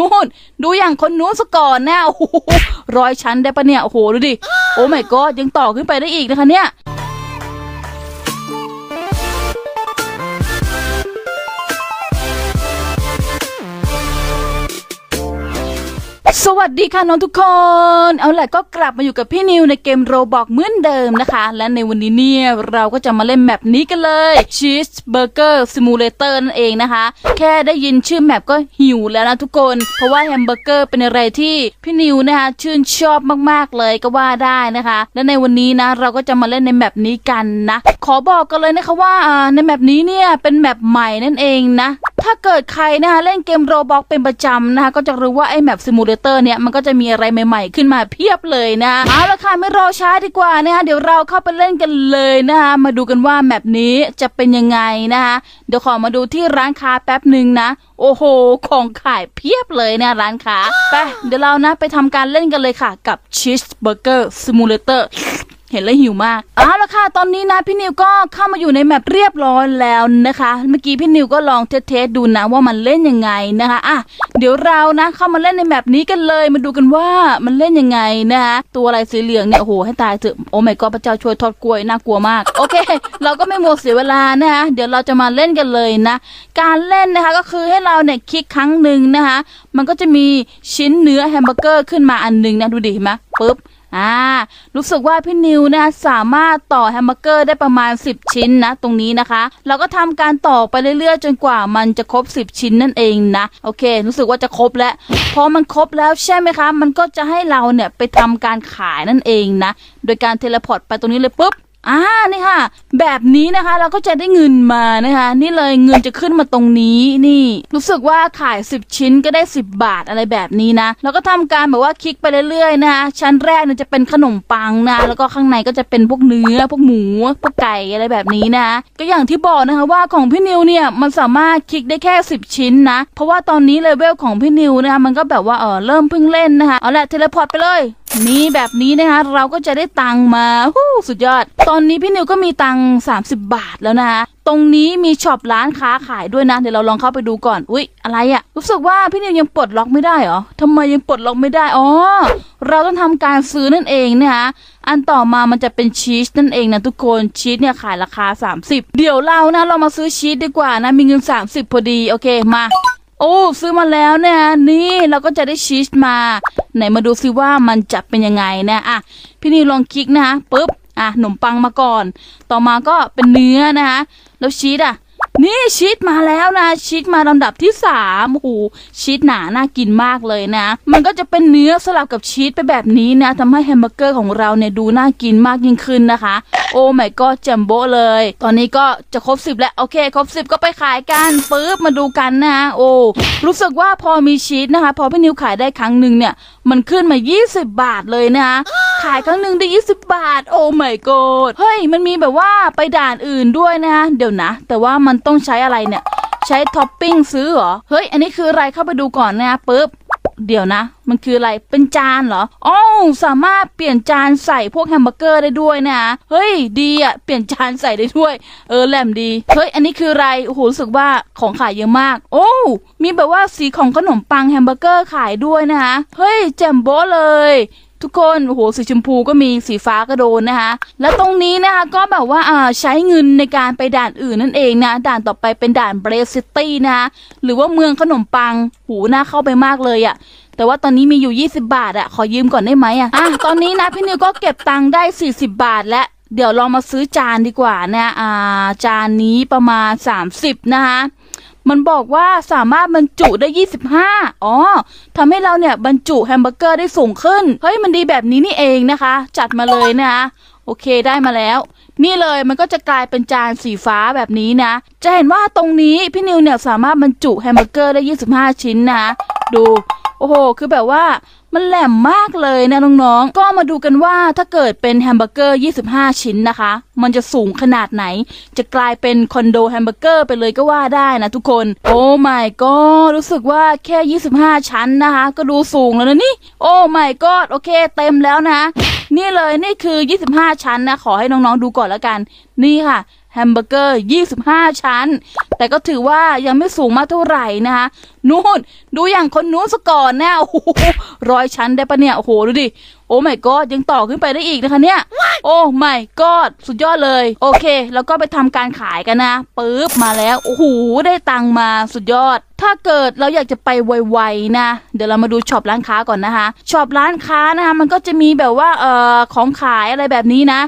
นู่น ดูอย่างคนนู้นซะก่อนนะโอ้โหร้อยชั้นได้ปะเนี่ย โอ้โห ดูดิ โอ้ไม่ก็ยังต่อขึ้นไปได้อีกนะคะเนี่ย สวัสดีค่ะน้องทุกคน เอาแหละก็กลับมาอยู่กับพี่นิวในเกมโรบอกเหมือนเดิมนะคะ และในวันนี้เนี่ยเราก็จะมาเล่นแมปนี้กันเลย Cheeseburger Simulator นั่นเองนะคะ แค่ได้ยินชื่อแมปก็หิวแล้วนะทุกคน เพราะว่าแฮมเบอร์เกอร์เป็นอะไรที่พี่นิวนะคะชื่นชอบมากๆเลยก็ว่าได้นะคะ และในวันนี้นะเราก็จะมาเล่นในแมปนี้กันนะ ขอบอกกันเลยนะคะว่าในแมปนี้เนี่ยเป็นแมปใหม่นั่นเองนะ ถ้าเกิดใครนะคะเล่นเกมโรบอกเป็นประจำนะคะก็จะรู้ว่าไอ้แมปซิมูเลเตอร์เนี่ยมันก็จะมีอะไรใหม่ๆ ขึ้นมาเพียบเลยนะเอาละค่ะไม่รอช้าดีกว่านะคะเดี๋ยวเราเข้าไปเล่นกันเลยนะคะมาดูกันว่าแมปนี้จะเป็นยังไงนะคะเดี๋ยวขอมาดูที่ร้านค้าแป๊บหนึ่งนะ โอ้โห ของขายเพียบเลยนะร้านค้าไปเดี๋ยวเรานะไปทำการเล่นกันเลยค่ะกับ Cheeseburger Simulator เเห็นแล้วหิวมากเอาละค่ะ ตอนนี้นะพี่นิวก็เข้ามาอยู่ในแมปเรียบร้อยแล้วนะคะ เมื่อกี้พี่นิวก็ลองเทสดูนะว่ามันเล่นยังไงนะคะอะเดี๋ยวเรานะ เข้ามาเล่นในแมปนี้กันเลย มาดูกันว่ามันเล่นยังไงนะคะตัวอะไรสีเหลืองเนี่ยโอ้โหให้ตายเถอะโอ้ไม่ก็พระเจ้าช่วยทอดกล้วยน่ากลัวมาก โอเค เราก็ไม่มัวเสียเวลานะคะเดี๋ยวเราจะมาเล่นกันเลยนะ การเล่นนะคะก็คือให้เราเนี่ยคลิกครั้งหนึ่งนะคะ มันก็จะมีชิ้นเนื้อแฮมเบอร์เกอร์ขึ้นมาอันหนึ่งนะดูดิเห็นไหมปึ๊บ อ่ารู้สึกว่าพี่นิวนะสามารถต่อแฮมเบอร์เกอร์ได้ประมาณ 10 ชิ้นนะ ตรงนี้นะคะ เราก็ทำการต่อไปเรื่อยๆ จนกว่ามันจะครบ 10 ชิ้นนั่นเองนะโอเค รู้สึกว่าจะครบแล้วพอมันครบแล้วใช่ไหมคะ มันก็จะให้เราเนี่ยไปทำการขายนั่นเองนะ โดยการเทเลพอร์ตไปตรงนี้เลยปุ๊บ อ่านี่ค่ะ แบบนี้นะคะเราก็จะได้เงินมานะคะ นี่เลยเงินจะขึ้นมาตรงนี้นี่ รู้สึกว่าขาย 10 ชิ้นก็ได้ 10 บาทอะไรแบบนี้นะเราก็ทำการแบบว่าคลิกไปเรื่อยๆนะคะชั้นแรกเนี่ยจะเป็นขนมปังนะแล้วก็ข้างในก็จะเป็นพวกเนื้อพวกหมูพวกไก่อะไรแบบนี้นะก็อย่างที่บอกนะคะว่าของพี่นิวเนี่ยมันสามารถคลิกได้แค่ 10 ชิ้นนะ เพราะว่าตอนนี้เลเวลของพี่นิวนะคะมันก็แบบว่าเออเริ่มเพิ่งเล่นนะคะเอาละเทเลพอร์ตไปเลย นี่แบบนี้นะคะ เราก็จะได้ตังมาฮู้สุดยอด ตอนนี้พี่นิวก็มีตังค์30 บาทแล้วนะคะตรงนี้มีช็อปร้านค้าขายด้วยนะ เดี๋ยวเราลองเข้าไปดูก่อนอุ๊ยอะไรอะรู้สึกว่าพี่นิวยังปลดล็อกไม่ได้เหรอทำไมยังปลดล็อกไม่ได้อ๋อเราต้องทำการซื้อนั่นเองนะคะอันต่อมามันจะเป็นชีสนั่นเองนะทุกคนชีสเนี่ยขายราคา 30 เดี๋ยวเรานะเรามาซื้อชีสดีกว่านะมีเงิน 30 พอดีโอเคมา โอ้ซื้อมาแล้วเนี่ยนี่เราก็จะได้ชีสมา ไหนมาดูซิว่ามันจะเป็นยังไงนะอะพี่นิวลองคลิกนะคะปุ๊บอะขนมปังมาก่อน ต่อมาก็เป็นเนื้อนะคะแล้วชีสอะ นี่ชีสมาแล้วนะชีสมาลำดับที่สามโอ้โหชีสหนาน่ากินมากเลยนะ มันก็จะเป็นเนื้อสลับกับชีสไปแบบนี้นะทำให้แฮมเบอร์เกอร์ของเราเนี่ยดูน่ากินมากยิ่งขึ้นนะคะ โอ้ไม่ก็แจมโบ้เลย ตอนนี้ก็จะครบสิบแล้วโอเค ครบสิบก็ไปขายกันปึ๊บมาดูกันนะโอ้รู้สึกว่าพอมีชีสนะคะ พอพี่นิวขายได้ครั้งหนึ่งเนี่ย มันขึ้นมา 20 บาทเลยนะคะขายครั้งหนึ่งได้ 20 บาท โอ้ไม่กดเฮ้ยมันมีแบบว่าไปด่านอื่นด้วยนะคะเดี๋ยวนะ แต่ว่ามันต้อง้องใช้อะไรเนี่ย ใช้ท็อปปิ้งซื้อเหรอ เฮ้ย อันนี้คืออะไรเข้าไปดูก่อนนะปึ๊บ เดี๋ยวนะ มันคืออะไร เป็นจานเหรออ๋อสามารถเปลี่ยนจานใส่พวกแฮมเบอร์เกอร์ได้ด้วยนะ เฮ้ย ดีอะ เปลี่ยนจานใส่ได้ด้วย เออแหลมดี เฮ้ย อันนี้คืออะไร โอ้โห รู้สึกว่าของขายเยอะมาก โอ้ มีแบบว่าสีของขนมปังแฮมเบอร์เกอร์ขายด้วยนะคะ เฮ้ย แจ่มโบ้เลย ทุกคนโอ้โหสีชมพูก็มีสีฟ้าก็โดนนะคะ แล้วตรงนี้นะคะก็แบบว่าอ่าใช้เงินในการไปด่านอื่นนั่นเองนะด่านต่อไปเป็นด่านเบรสซิตี้นะคะหรือว่าเมืองขนมปังหูน่าเข้าไปมากเลยอะ่ะแต่ว่าตอนนี้มีอยู่ 20 บาทอะขอยืมก่อนได้ไหมอะอะตอนนี้นะพี่นิวก็เก็บตังค์ได้ 40 บาทแล้วเดี๋ยวเรามาซื้อจานดีกว่านะอ่าจานนี้ประมาณ 30 นะคะ มันบอกว่าสามารถบรรจุได้ 25 อ๋อทำให้เราเนี่ยบรรจุแฮมเบอร์เกอร์ได้สูงขึ้น เฮ้ย มันดีแบบนี้นี่เองนะคะ จัดมาเลยนะคะ โอเคได้มาแล้ว นี่เลยมันก็จะกลายเป็นจานสีฟ้าแบบนี้นะ จะเห็นว่าตรงนี้พี่นิวเนี่ยสามารถบรรจุแฮมเบอร์เกอร์ได้ 25 ชิ้นนะ ดู โอ้โห คือแบบว่า มันแหลมมากเลยนะน้องๆ ก็มาดูกันว่าถ้าเกิดเป็นแฮมเบอร์เกอร์ 25 ชิ้นนะคะ มันจะสูงขนาดไหน จะกลายเป็นคอนโดแฮมเบอร์เกอร์ไปเลยก็ว่าได้นะทุกคน โอ้ my god รู้สึกว่าแค่ 25 ชั้นนะคะ ก็ดูสูงแล้วนะนี่ โอ้ my god โอเคเต็มแล้วนะ นี่เลยนี่คือ 25 ชั้นนะ ขอให้น้องๆดูก่อนแล้วกัน นี่ค่ะแฮมเบอร์เกอร์ 25 ชั้น แต่ก็ถือว่ายังไม่สูงมากเท่าไหร่นะคะนู่น ดูอย่างคนนู้นซะก่อนนะโอ้โหร้อยชั้นได้ปะเนี่ย โอ้โห ดูดิ โอ้ไม่กอดยังต่อขึ้นไปได้อีกนะคะเนี่ย โอ้ไม่กอดสุดยอดเลย โอเค แล้วก็ไปทำการขายกันนะปึ๊บมาแล้ว โอ้โห ได้ตังค์มาสุดยอด ถ้าเกิดเราอยากจะไปไวๆนะ เดี๋ยวเรามาดูช็อปร้านค้าก่อนนะคะช็อปร้านค้านะคะมันก็จะมีแบบว่าเอ่อของขายอะไรแบบนี้นะ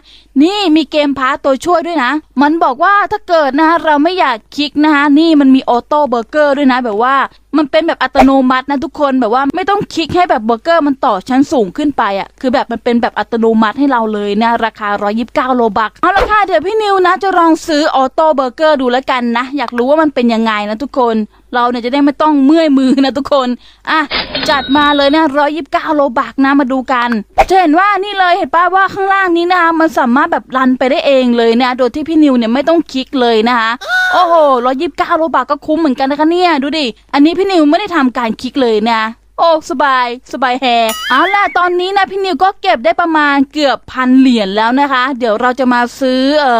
นี่มีเกมพาร์ตตัวช่วยด้วยนะ มันบอกว่าถ้าเกิดนะเราไม่อยากคลิกนะคะนี่มันมีออโต้เบอร์เกอร์ด้วยนะแบบว่ามันเป็นแบบอัตโนมัตินะทุกคนแบบว่าไม่ต้องคลิกให้แบบเบอร์เกอร์มันต่อชั้นสูงขึ้นไปอะ่ะคือแบบมันเป็นแบบอัตโนมัติให้เราเลยนะราคา 129 โลบักเอาละค่ะเดี๋ยวพี่นิวนะ จะลองซื้อออโต้เบอร์เกอร์ดูแล้วกันนะ อยากรู้ว่ามันเป็นยังไงนะทุกคนเราเนี่ยจะได้ไม่ต้องเมื่อยมือนะทุกคน อะ จัดมาเลยนะ129โลบักนะมาดูกัน จะเห็นว่านี่เลยเห็นป้าว่าข้างล่างนี้นะคะมันสามารถแบบรันไปได้เองเลยนะ โดยที่พี่นิวเนี่ยไม่ต้องคลิกเลยนะคะ โอ้โห129โลบักก็คุ้มเหมือนกันนะคะเนี่ย ดูดิ อันนี้พี่นิวไม่ได้ทำการคลิกเลยนะ โอ้สบาย สบายแฮเอาล่ะตอนนี้นะพี่นิวก็เก็บได้ประมาณเกือบพันเหรียญแล้วนะคะ เดี๋ยวเราจะมาซื้อเอ่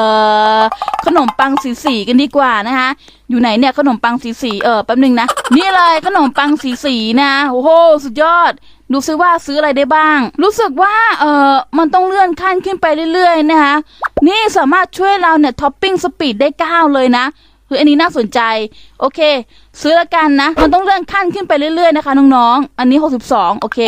อขนมปังสีสีกันดีกว่านะคะอยู่ไหนเนี่ยขนมปังสีสีเออแป๊บนึงนะนี่เลยขนมปังสีสีนะโอ้โหสุดยอดดูซิว่าซื้ออะไรได้บ้าง รู้สึกว่าเออมันต้องเลื่อนขั้นขึ้นไปเรื่อยๆนะคะ นี่สามารถช่วยเราเนี่ยท็อปปิ้งสปีดได้เก้าเลยนะืออันนี้น่าสนใจ โอเค ซื้อละกันนะ มันต้องเลื่อนขั้นขึ้นไปเรื่อยๆนะคะน้องๆ อันนี้ 62 โอเค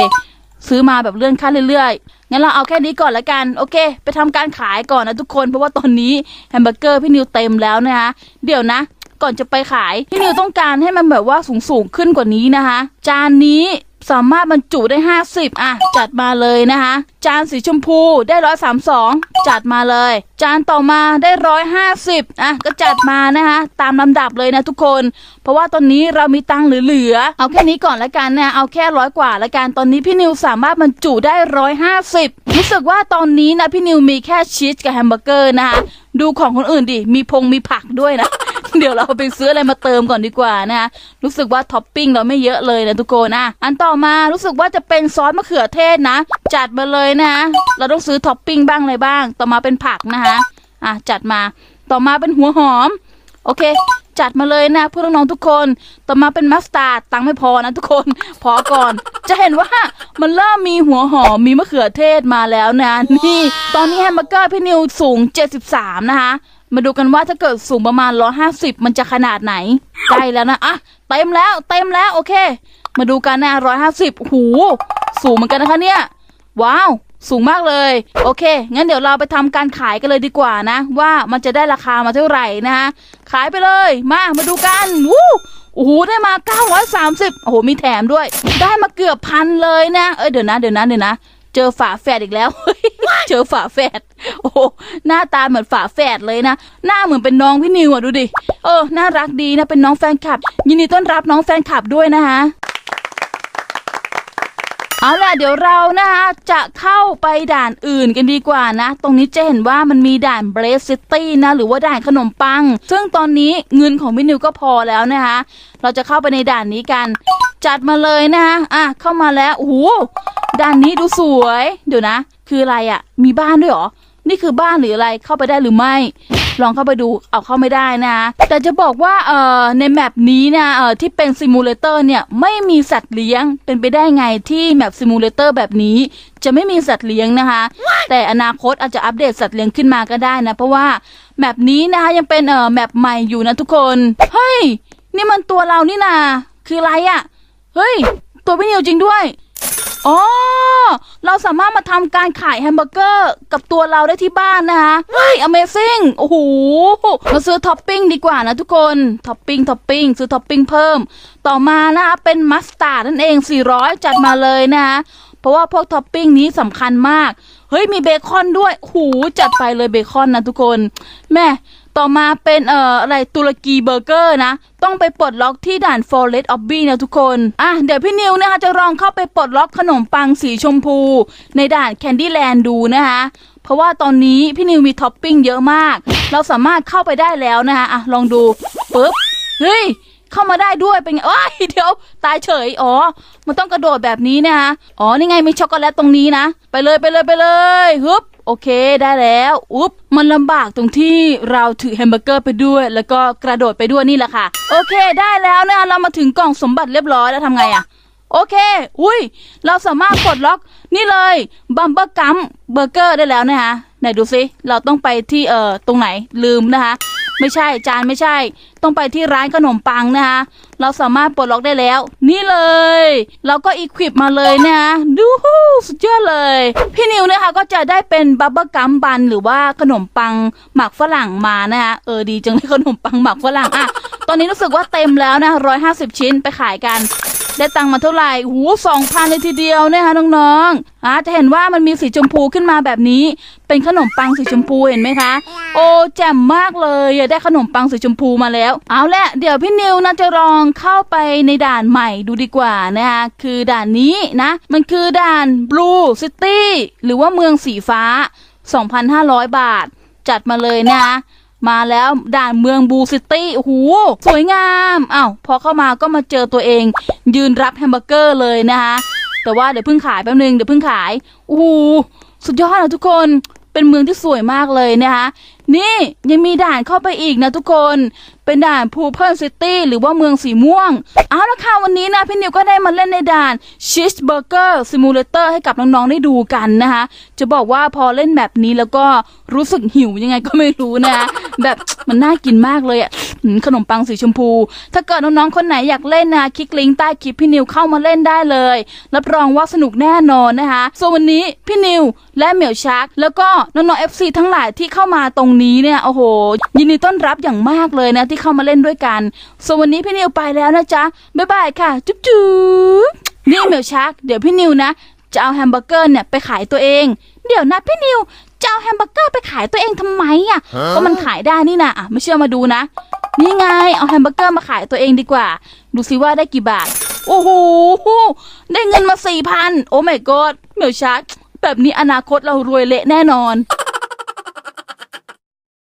ซื้อมาแบบเลื่อนขั้นเรื่อยๆ งั้นเราเอาแค่นี้ก่อนละกัน โอเค ไปทำการขายก่อนนะทุกคน เพราะว่าตอนนี้แฮมเบอร์เกอร์พี่นิวเต็มแล้วนะคะ เดี๋ยวนะ ก่อนจะไปขาย พี่นิวต้องการให้มันแบบว่าสูงๆขึ้นกว่านี้นะคะ จานนี้สามารถบรรจุได้ 50 อะ จัดมาเลยนะคะ จานสีชมพูได้132จัดมาเลย จานต่อมาได้150อะก็จัดมานะคะตามลำดับเลยนะทุกคน เพราะว่าตอนนี้เรามีตังค์เหลือๆเอาแค่นี้ก่อนละกันนะเอาแค่ร้อยกว่าละกันตอนนี้พี่นิวสามารถบรรจุได้150รู้สึกว่าตอนนี้นะพี่นิวมีแค่ชีสกับแฮมเบอร์เกอร์นะคะดูของคนอื่นดิมีพงมีผักด้วยนะเดี๋ยวเราไปซื้ออะไรมาเติมก่อนดีกว่านะรู้สึกว่าท็อปปิ้งเราไม่เยอะเลยนะทุกคนนะอันต่อมารู้สึกว่าจะเป็นซอสมะเขือเทศนะ จัดมาเลยนะเราต้องซื้อท็อปปิ้งบ้างอะไรบ้าง ต่อมาเป็นผักนะคะอะจัดมาต่อมาเป็นหัวหอม โอเค จัดมาเลยนะเพื่อนน้องๆทุกคน ต่อมาเป็นมัสตาร์ดตังไม่พอนะทุกคนพอก่อน จะเห็นว่ามันเริ่มมีหัวหอมมีมะเขือเทศมาแล้วนะนี่ ตอนนี้แฮมเบอร์เกอร์พี่นิวสูง 73 นะคะมาดูกันว่าถ้าเกิดสูงประมาณ 150 มันจะขนาดไหนใกล้แล้วนะอะเต็มแล้วเต็มแล้วโอเค มาดูกันนะ150 หู สูงเหมือนกันนะคะเนี่ย ว้าว สูงมากเลย โอเค งั้นเดี๋ยวเราไปทำการขายกันเลยดีกว่านะ ว่ามันจะได้ราคามาเท่าไหร่นะคะขายไปเลยมามาดูกันวู้โอ้โหได้มา 930โอ้โหมีแถมด้วย ได้มาเกือบพันเลยนะเอ้ยเดี๋ยวนะเดี๋ยวนะเดี๋ยวนะเจอฝาแฝดอีกแล้ว เจอฝาแฝด โอ้หน้าตาเหมือนฝาแฝดเลยนะ หน้าเหมือนเป็นน้องพี่นิวอะดูดิ เออ น่ารักดีนะ เป็นน้องแฟนคลับ ยินดีต้อนรับน้องแฟนคลับด้วยนะคะ เอาล่ะเดี๋ยวเรานะคะจะเข้าไปด่านอื่นกันดีกว่านะ ตรงนี้จะเห็นว่ามันมีด่านเบรสซิตี้นะ หรือว่าด่านขนมปัง ซึ่งตอนนี้เงินของพี่นิวก็พอแล้วนะคะ เราจะเข้าไปในด่านนี้กัน จัดมาเลยนะคะอะเข้ามาแล้วโอ้โหด่านนี้ดูสวย เดี๋ยวนะ คืออะไรอะ่ะ มีบ้านด้วยหรอ นี่คือบ้านหรืออะไรเข้าไปได้หรือไม่ ลองเข้าไปดูเอาเข้าไม่ได้นะ แต่จะบอกว่าเอ่อในแมปนี้นะเอ่อที่เป็นซิมูเลเตอร์เนี่ยไม่มีสัตว์เลี้ยงเป็นไปได้ไงที่แมปซิมูเลเตอร์แบบนี้จะไม่มีสัตว์เลี้ยงนะคะ แต่อนาคตอาจจะอัปเดตสัตว์เลี้ยงขึ้นมาก็ได้นะ เพราะว่าแมปนี้นะคะยังเป็นเอ่อแมปใหม่อยู่นะทุกคนเฮ้ยนี่มันตัวเรานี่นาคืออะไรอะ่ะเฮ้ย ตัวพี่นิวจริงด้วย อ๋อ เราสามารถมาทำการขายแฮมเบอร์เกอร์กับตัวเราได้ที่บ้านนะคะเฮ้ย Amazing โอ้โหมาซื้อท็อปปิ้งดีกว่านะทุกคน ท็อปปิ้ง ท็อปปิ้ง ซื้อท็อปปิ้งเพิ่ม ต่อมานะคะเป็นมัสตาร์ดนั่นเอง 400 จัดมาเลยนะคะเพราะว่าพวกท็อปปิ้งนี้สำคัญมาก เฮ้ย มีเบคอนด้วยโอ้โหูจัดไปเลยเบคอนนะทุกคน แม่ ต่อมาเป็นเอ่ออะไรตุรกีเบอร์เกอร์นะ ต้องไปปลดล็อกที่ด่าน Forest o b b y นะทุกคน อะ เดี๋ยวพี่นิวนะคะจะลองเข้าไปปลดล็อกขนมปังสีชมพู ในด่าน Candyland ดูนะคะเพราะว่าตอนนี้พี่นิวมีท็อปปิ้งเยอะมาก เราสามารถเข้าไปได้แล้วนะคะอะลองดูปึ๊บเฮ้ยเข้ามาได้ด้วยเป็นไงโอ้ยเดี๋ยวตายเฉยอ๋อ มันต้องกระโดดแบบนี้นะคะอ๋อนี่ไงมีช็อกโกแลตตรงนี้นะ ไปเลยไปเลยไปเลยฮึบ โอเคได้แล้วอุ๊บมันลำบากตรงที่เราถือแฮมเบอร์เกอร์ไปด้วย แล้วก็กระโดดไปด้วยนี่แหละค่ะ โอเคได้แล้วนะคะเรามาถึงกล่องสมบัติเรียบร้อยแล้วทำไงอะโอเค อุ้ย เราสามารถปลดล็อกนี่เลยบัมเบอร์กัมเบอร์เกอร์ได้แล้วนะคะไหนดูซิ เราต้องไปที่เอ่อตรงไหนลืมนะคะ ไม่ใช่จานไม่ใช่ ต้องไปที่ร้านขนมปังนะคะ เราสามารถปลดล็อกได้แล้ว นี่เลย เราก็อีควิปมาเลยนะคะดูฮู้สุดยอดเลย พี่นิวนะคะก็จะได้เป็นบับเบิ้ลกัมบันหรือว่าขนมปังหมักฝรั่งมานะคะเออดีจังเลยขนมปังหมักฝรั่งอะตอนนี้รู้สึกว่าเต็มแล้วนะร้อยห้าสิบชิ้นไปขายกัน ได้ตังค์มาเท่าไหร่หูสองพันเลยทีเดียวนะคะน้องๆอ่าจะเห็นว่ามันมีสีชมพูขึ้นมาแบบนี้ เป็นขนมปังสีชมพูเห็นไหมคะ โอ้แจ่มมากเลยอะได้ขนมปังสีชมพูมาแล้ว เอาละเดี๋ยวพี่นิวนะจะลองเข้าไปในด่านใหม่ดูดีกว่านะคะคือด่านนี้นะ มันคือด่าน Blue City หรือว่าเมืองสีฟ้า 2,500 บาท จัดมาเลยนะคะ มาแล้วด่านเมืองบูซิตี้โอ้โหสวยงามอ้าวพอเข้ามาก็มาเจอตัวเอง ยืนรับแฮมเบอร์เกอร์เลยนะคะแต่ว่าเดี๋ยวเพิ่งขายแป๊บนึงเดี๋ยวเพิ่งขายโอ้โหสุดยอดนะทุกคน เป็นเมืองที่สวยมากเลยนะคะนี่ยังมีด่านเข้าไปอีกนะทุกคน เป็นด่านพูเพิลซิตี้หรือว่าเมืองสีม่วง เอาละค่ะวันนี้นะพี่นิวก็ได้มาเล่นในด่านชีสเบอร์เกอร์ซิมูเลเตอร์ให้กับน้องๆได้ดูกันนะคะ จะบอกว่าพอเล่นแบบนี้แล้วก็รู้สึกหิวยังไงก็ไม่รู้นะ แบบมันน่ากินมากเลยอะ ขนมปังสีชมพู ถ้าเกิดน้องๆคนไหนอยากเล่นนะคลิกลิงก์ใต้คลิปพี่นิวเข้ามาเล่นได้เลย รับรองว่าสนุกแน่นอนนะคะส่วนวันนี้พี่นิวและเหมียวชัก แล้วก็น้องๆ FC ทั้งหลายที่เข้ามาตรงนี้เนี่ยโอ้โห ยินดีต้อนรับอย่างมากเลยนะที่เข้ามาเล่นด้วยกันส่วนวันนี้พี่นิวไปแล้วนะจ๊ะบ๊ายบายค่ะ จุ๊บจุ๊บนี่เหมียวชัก เดี๋ยวพี่นิวนะ จะเอาแฮมเบอร์เกอร์เนี่ยไปขายตัวเอง เดี๋ยวนะพี่นิวจะเอาแฮมเบอร์เกอร์ไปขายตัวเองทำไมอะก็มันขายได้นี่นะอะไม่เชื่อมาดูนะ นี่ไง เอาแฮมเบอร์เกอร์มาขายตัวเองดีกว่า ดูซิว่าได้กี่บาท โอ้โห ได้เงินมาสี่พัน โอ้ my god เหมียวชักแบบนี้อนาคตเรารวยเละแน่นอน